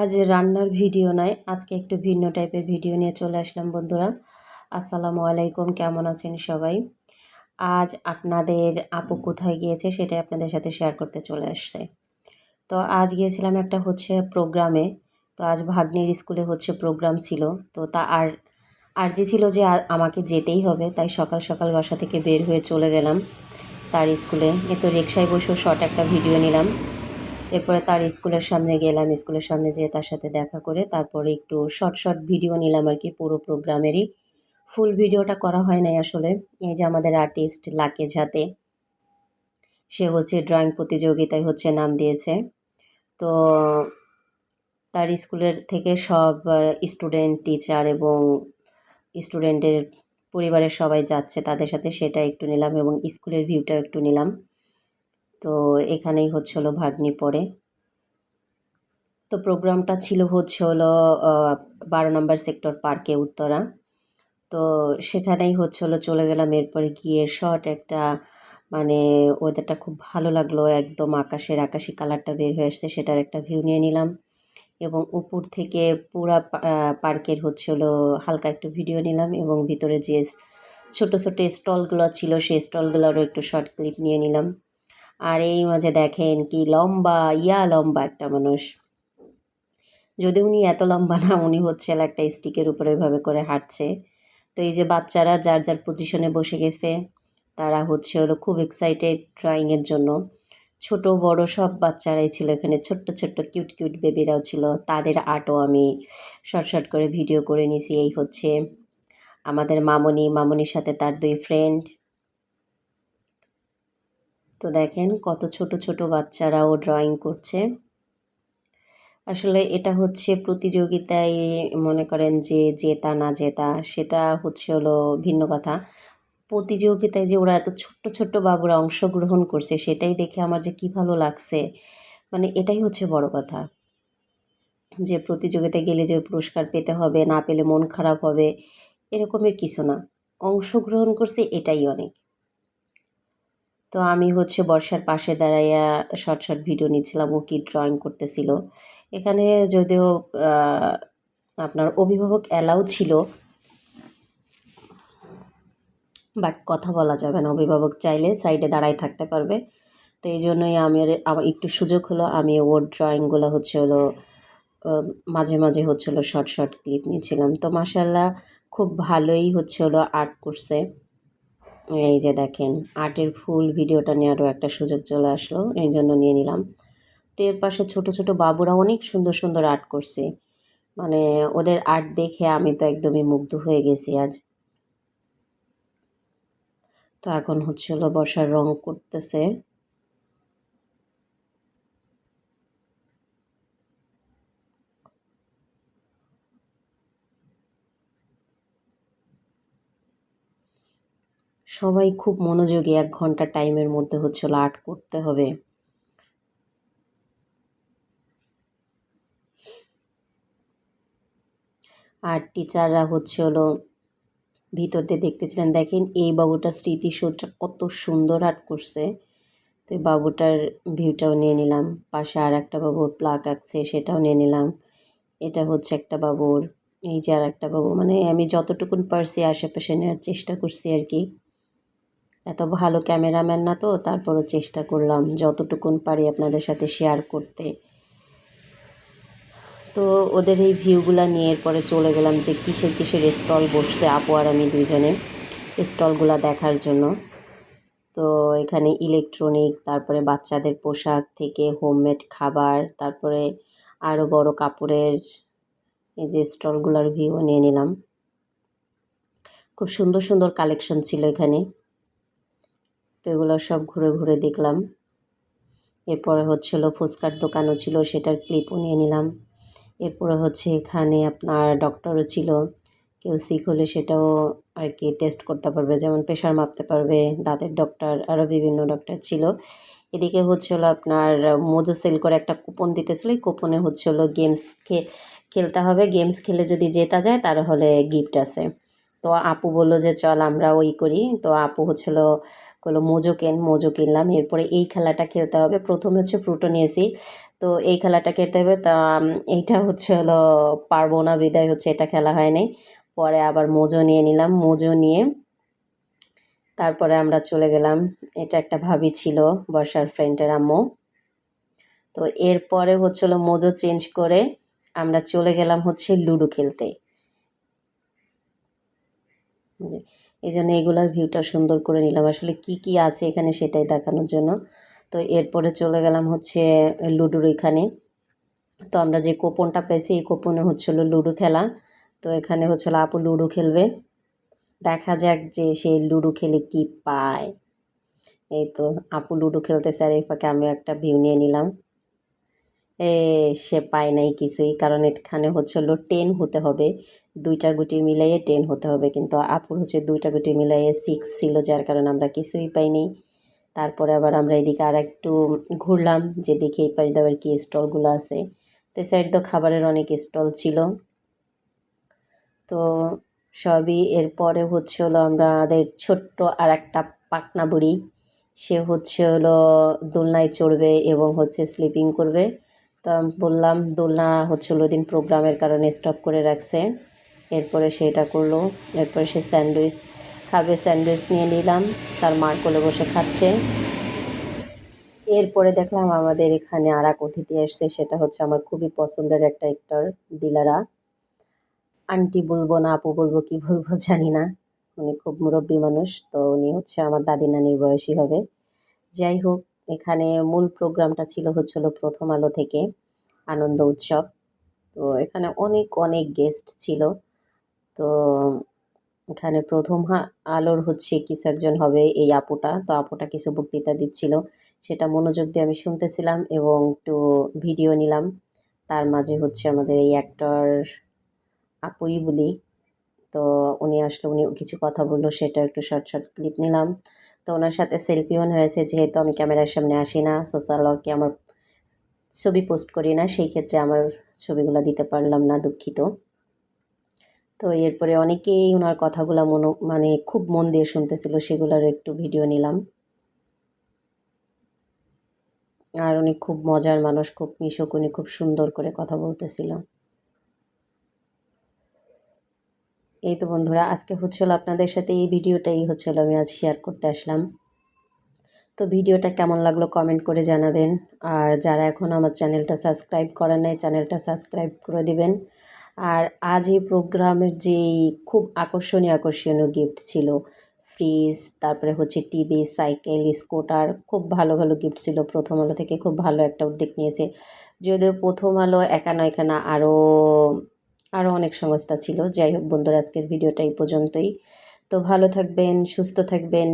আজ রান্নার ভিডিও নয় আজকে একটু ভিন্ন টাইপের ভিডিও নিয়ে চলে আসলাম বন্ধুরা। আসসালামু আলাইকুম, কেমন আছেন সবাই? আজ আপনাদের আপু কোথায় গিয়েছে সেটাই আপনাদের সাথে শেয়ার করতে চলে আসছে। তো আজ গিয়েছিলাম একটা হচ্ছে প্রোগ্রামে তো আজ ভাগ্নির স্কুলে হচ্ছে প্রোগ্রাম ছিল, তো তা আর আর যে ছিল যে আমাকে যেতেই হবে, তাই সকাল সকাল বাসা থেকে বের হয়ে চলে গেলাম তার স্কুলে। এ তো রিক্সায় বসেও শর্ট একটা ভিডিও নিলাম। এরপরে তার স্কুলের সামনে গেলাম, স্কুলের সামনে যেয়ে তার সাথে দেখা করে তারপরে একটু শর্ট শর্ট ভিডিও নিলাম আর কি, পুরো প্রোগ্রামেরই ফুল ভিডিওটা করা হয় নাই আসলে। এই যে আমাদের আর্টিস্ট লাকেজ হাতে, সে হচ্ছে ড্রয়িং প্রতিযোগিতায় হচ্ছে নাম দিয়েছে। তো তার স্কুলের থেকে সব স্টুডেন্ট টিচার এবং স্টুডেন্টের পরিবারের সবাই যাচ্ছে তাদের সাথে, সেটা একটু নিলাম এবং স্কুলের ভিউটাও একটু নিলাম। তো এখানেই হচ্ছে হলো ভাগ্নি পড়ে। তো প্রোগ্রামটা ছিল হচ্ছে হলো বারো নম্বর সেক্টর পার্কে উত্তরা। তো সেখানেই হচ্ছে হলো চলে গেলাম, এরপরে গিয়ে শর্ট একটা মানে ওয়েদারটা খুব ভালো লাগল, একদম আকাশের আকাশি কালারটা বের হয়ে আসছে, সেটার একটা ভিউ নিয়ে নিলাম। এবং উপর থেকে পুরা পার্কের হচ্ছে হলো হালকা একটু ভিডিও নিলাম এবং ভিতরে যে ছোট ছোট স্টলগুলো ছিল, সেই স্টলগুলোরও একটু শর্ট ক্লিপ নিয়ে নিলাম। আর এই মাঝে দেখেন কি লম্বা, ইয়া লম্বা একটা মানুষ। যদি উনি এত লম্বা না, উনি হচ্ছে একটা স্টিকের উপরে ওইভাবে করে হাঁটছে। তো এই যে বাচ্চারা যার যার পজিশনে বসে গেছে, তারা হচ্ছে হলো খুব এক্সাইটেড ড্রয়িংয়ের জন্য। ছোট, বড় সব বাচ্চারাই ছিল এখানে, ছোট্ট ছোট্ট কিউট কিউট বেবিরাও ছিল। তাদের আর্টও আমি শর্ট শর্ট করে ভিডিও করে নিছি। এই হচ্ছে আমাদের মামনি, মামনির সাথে তার দুই ফ্রেন্ড তো দেখেন কত ছোট ছোট বাচ্চারাও ড্রয়িং করছে। আসলে এটা হচ্ছে প্রতিযোগিতায় মনে করেন যে জেতা না জেতা, সেটা হচ্ছে হলো ভিন্ন কথা। প্রতিযোগিতায় যে ওরা এত ছোট্ট ছোট্ট বাবুরা অংশগ্রহণ করছে, সেটাই দেখে আমার যে কী ভালো লাগছে মানে এটাই হচ্ছে বড় কথা। যে প্রতিযোগিতায় গেলে যে পুরস্কার পেতে হবে, না পেলে মন খারাপ হবে, এরকমের কিছু না। অংশগ্রহণ করছে এটাই অনেক। তো আমি হচ্ছে বর্ষার পাশে দাঁড়াইয়া শর্ট শর্ট ভিডিও নিচ্ছিলাম। ও কি ড্রয়িং করতেছিল? এখানে যদিও আপনার অভিভাবক অ্যালাউ ছিল বাট কথা বলা যাবে না। অভিভাবক চাইলে সাইডে দাঁড়াই থাকতে পারবে। তো এই জন্যই আমি আমার একটু সুযোগ হলো, আমি ওর ড্রয়িংগুলো হচ্ছে হলো মাঝে মাঝে হচ্ছে হলো শর্ট শর্ট ক্লিপ নিয়েছিলাম তো মাসাল্লাহ খুব ভালোই হচ্ছে হলো আর্ট করছে। এই যে দেখেন, আর্টের ফুল ভিডিওটা নেওয়ারও একটা সুযোগ চলে আসলো, এই জন্য নিয়ে নিলাম। তো এর পাশে ছোটো ছোটো বাবুরা অনেক সুন্দর সুন্দর আর্ট করছে। মানে ওদের আর্ট দেখে আমি তো একদমই মুগ্ধ হয়ে গেছি আজ। তো এখন হচ্ছে হলো বর্ষার রং করতেছে। সবাই খুব মনোযোগী, এক ঘণ্টা টাইমের মধ্যে হচ্ছে আর্ট করতে হবে। আর টিচাররা হচ্ছে হলো ভিতর দিয়ে দেখতেছিলেন, দেখেন এই বাবুটা স্মৃতিসৌধটা কত সুন্দর আর্ট করছে। তো বাবুটার ভিউটাও নিয়ে নিলাম, পাশে আর একটা বাবুর প্লাক আঁকছে, সেটাও নিয়ে নিলাম। এটা হচ্ছে একটা বাবুর, এই যে আর একটা বাবু মানে আমি যতটুকুন পারছি আশেপাশে নেওয়ার চেষ্টা করছি আর কি। এত ভালো ক্যামেরাম্যান না তো, তারপরও চেষ্টা করলাম যতটুকুন পারি আপনাদের সাথে শেয়ার করতে। তো ওদের এই ভিউগুলা নিয়ে এরপরে চলে গেলাম যে কিসের কিসের স্টল বসছে আপু আর আমি দুজনে স্টলগুলা দেখার জন্য। তো এখানে ইলেকট্রনিক তারপরে বাচ্চাদের পোশাক থেকে হোমমেড খাবার, তারপরে আরও বড় কাপড়ের এই যে স্টলগুলোর ভিউ নিয়ে নিলাম। খুব সুন্দর সুন্দর কালেকশন ছিল এখানে। তো এগুলো সব ঘুরে ঘুরে দেখলাম। এরপরে হচ্ছিল ফুচকার দোকানও ছিল, সেটার ক্লিপও নিয়ে নিলাম। এরপরে হচ্ছে এখানে আপনার ডক্টরও ছিল। কেউ সিক হলে সেটাও আর কি টেস্ট করতে পারবে, যেমন প্রেশার মাপতে পারবে, দাঁতের ডক্টর আরও বিভিন্ন ডক্টর ছিল। এদিকে হচ্ছে হলো আপনার মোজো সেল করে একটা কুপন দিতেছিল, এই কুপনে হচ্ছে হলো গেমস খেলতে হবে। গেমস খেলে যদি জেতা যায়, তাহলে গিফট আছে। তো আপু বলল যে, চল আমরা ওই করি। তো আপু হচ্ছিল বলল মোজো কেন? মোজো কিনলাম। এরপরে এই খেলাটা খেলতে হবে। প্রথমে হচ্ছে ফ্রুটো নিয়েছি। তো এই খেলাটা খেলতে হবে। তা এইটা হচ্ছে হলো পারব না, বিদায় হচ্ছে, এটা খেলা হয় নাই। পরে আবার মোজো নিয়ে নিলাম। মোজো নিয়ে তারপরে আমরা চলে গেলাম। এটা একটা ভাবি ছিল বর্ষার ফ্রেন্ডের আম্মু। তো এরপরে হচ্ছিল মোজো চেঞ্জ করে আমরা চলে গেলাম হচ্ছে লুডো খেলতে। এই জন্য এগুলার ভিউটা সুন্দর করে নিলাম। আসলে কি কি আছে এখানে সেটাই দেখানোর জন্য। তো এরপরে চলে গেলাম হচ্ছে লুডুর এখানে। তো আমরা যে কোপনটা পেয়েছি, এই কোপনে হচ্ছিল লুডো খেলা। তো এখানে হচ্ছিল আপু লুডো খেলবে। দেখা যাক যে সে লুডো খেলে কি পায়। এই তো, আপু লুডো খেলতেছে আর এই ফাঁকে আমিও একটা ভিউ নিয়ে নিলাম। সে পায় নাই কিছুই। কারণ এখানে হচ্ছে হলো টেন হতে হবে। দুইটা গুটি মিলাইয়ে টেন হতে হবে। কিন্তু আপুর হচ্ছে দুইটা গুটি মিলাইয়ে সিক্স ছিল, যার কারণে আমরা কিছুই পাইনি তারপরে আবার আমরা এদিকে আর একটু ঘুরলাম, যে দেখি এই পাশে আবার কি স্টলগুলো আছে। তো সাইড তো খাবারের অনেক স্টল ছিল। তো সবই এরপরে হচ্ছে হলো আমাদের ছোট্ট আর একটা পাকনা বুড়ি, সে হচ্ছে হলো দোলনায় চড়বে এবং হচ্ছে স্লিপিং করবে। তো বললাম, দোলনা হচ্ছে হলো দিন প্রোগ্রামের কারণে স্টপ করে রাখছে। এরপরে সেটা করল, এরপরে সে স্যান্ডউইচ খাবে, স্যান্ডউইচ নিয়ে নিলাম, তার মার কোলে বসে খাচ্ছে। এরপরে দেখলাম আমাদের এখানে আর এক অতিথি আসছে, সেটা হচ্ছে আমার খুবই পছন্দের একটা অ্যাক্টর দিলারা। আন্টি বলব না, আপু বলব, কি বলব জানি না। উনি খুব মুরব্বী মানুষ, তো উনি হচ্ছে আমার দাদি নানির বয়সী হবে। যাই হোক এখানে মূল প্রোগ্রামটা ছিল হচ্ছিল প্রথম আলো থেকে আনন্দ উৎসব। তো এখানে অনেক অনেক গেস্ট ছিল। তো এখানে প্রথম আলোর হচ্ছে কিছু একজন হবে এই আপুটা। তো আপুটা কিছু বক্তৃতা দিচ্ছিল। সেটা মনোযোগ দিয়ে আমি শুনতেছিলাম এবং একটু ভিডিও নিলাম। তার মাঝে হচ্ছে আমাদের এই অ্যাক্টর আপুই বলি। তো উনি আসলে, উনি কিছু কথা বলল, সেটা একটু শর্ট শর্ট ক্লিপ নিলাম। তো ওনার সাথে সেলফিও হয়েছে, যেহেতু আমি ক্যামেরার সামনে আসি না সোশ্যাল ওয়ার্কে আমার ছবি পোস্ট করি না, সেই ক্ষেত্রে আমার ছবিগুলো দিতে পারলাম না, দুঃখিত। তো এরপরে অনেকেই ওনার কথাগুলো মনো মানে খুব মন দিয়ে শুনতেছিল সেগুলোর একটু ভিডিও নিলাম। আর উনি খুব মজার মানুষ, খুব মিশুক, উনি খুব সুন্দর করে কথা বলতেছিল। এই তো বন্ধুরা, আজকে হচ্ছিল আপনাদের সাথে এই ভিডিওটাই হচ্ছিল, আমি আজ শেয়ার করতে আসলাম। তো ভিডিওটা কেমন লাগল কমেন্ট করে জানাবেন। আর যারা এখন আমার চ্যানেলটা সাবস্ক্রাইব করেন নাই চ্যানেলটা সাবস্ক্রাইব করে দিবেন। আর আজ এই প্রোগ্রামের যেই খুব আকর্ষণীয় আকর্ষণীয় গিফট ছিল ফ্রিজ তারপরে হচ্ছে টিভি সাইকেল স্কুটার খুব ভালো ভালো গিফট ছিল। প্রথম আলো থেকে খুব ভালো একটা উদ্যোগ নিয়েছে। যদিও প্রথম আলো একা এখানে আরও আরও অনেক সংস্থা ছিল। যাই হোক বন্ধুরা, আজকের ভিডিওটা এই পর্যন্তই। তো ভালো থাকবেন, সুস্থ থাকবেন